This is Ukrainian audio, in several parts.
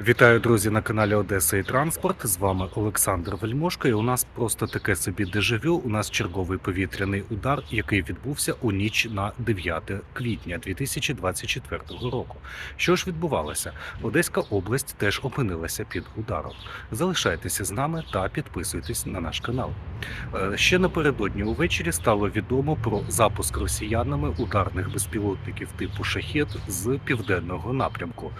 Вітаю, друзі, на каналі Одеса і Транспорт. З вами Олександр Вельмошко. І у нас просто таке собі дежавю. У нас черговий повітряний удар, який відбувся у ніч на 9 квітня 2024 року. Що ж відбувалося? Одеська область теж опинилася під ударом. Залишайтеся з нами та підписуйтесь на наш канал. Е, Ще напередодні увечері стало відомо про запуск росіянами ударних безпілотників типу шахет з південного напрямку.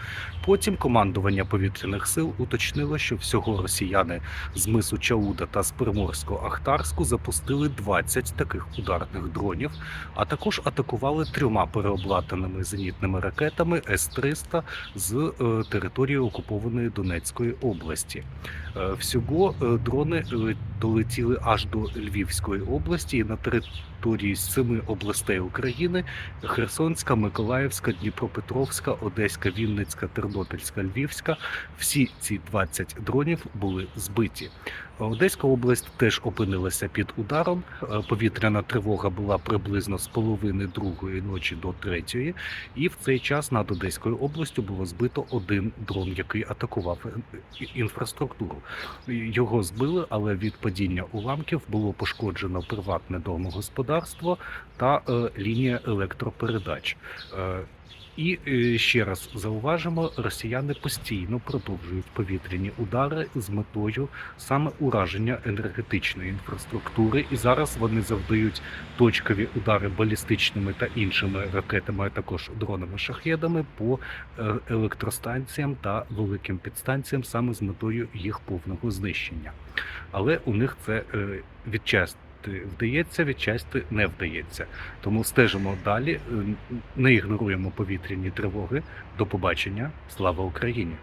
Потім командування повітряних сил уточнило, що всього росіяни з мису Чауда та з Приморсько-Ахтарську запустили 20 таких ударних дронів, а також атакували трьома переобладнаними зенітними ракетами С-300 з е, території окупованої Донецької області. Е, Всього е, дрони долетіли аж до Львівської області і на території семи областей України Херсонська, Миколаївська, Дніпропетровська, Одеська, Вінницька, Тернопільська, Львівська. Всі ці 20 дронів були збиті. Одеська область теж опинилася під ударом. Е, Повітряна тривога була приблизно з половини другої ночі до третьої, і в цей час над Одеською областю було збито один дрон, який атакував е, інфраструктуру. Його збили, але від падіння уламків було пошкоджено приватне домогосподарство та е, лінія електропередач. І е, ще раз зауважимо, росіяни постійно продовжують повітряні удари з метою саме ураження енергетичної інфраструктури. І зараз вони завдають точкові удари балістичними та іншими ракетами, а також дронами шахедами по е, електростанціям та великим підстанціям саме з метою їх повного знищення. Але у них це е, відчасти вдається, відчасти не вдається. Тому стежимо далі, е, не ігноруємо повітряні тривоги. До побачення. Слава Україні!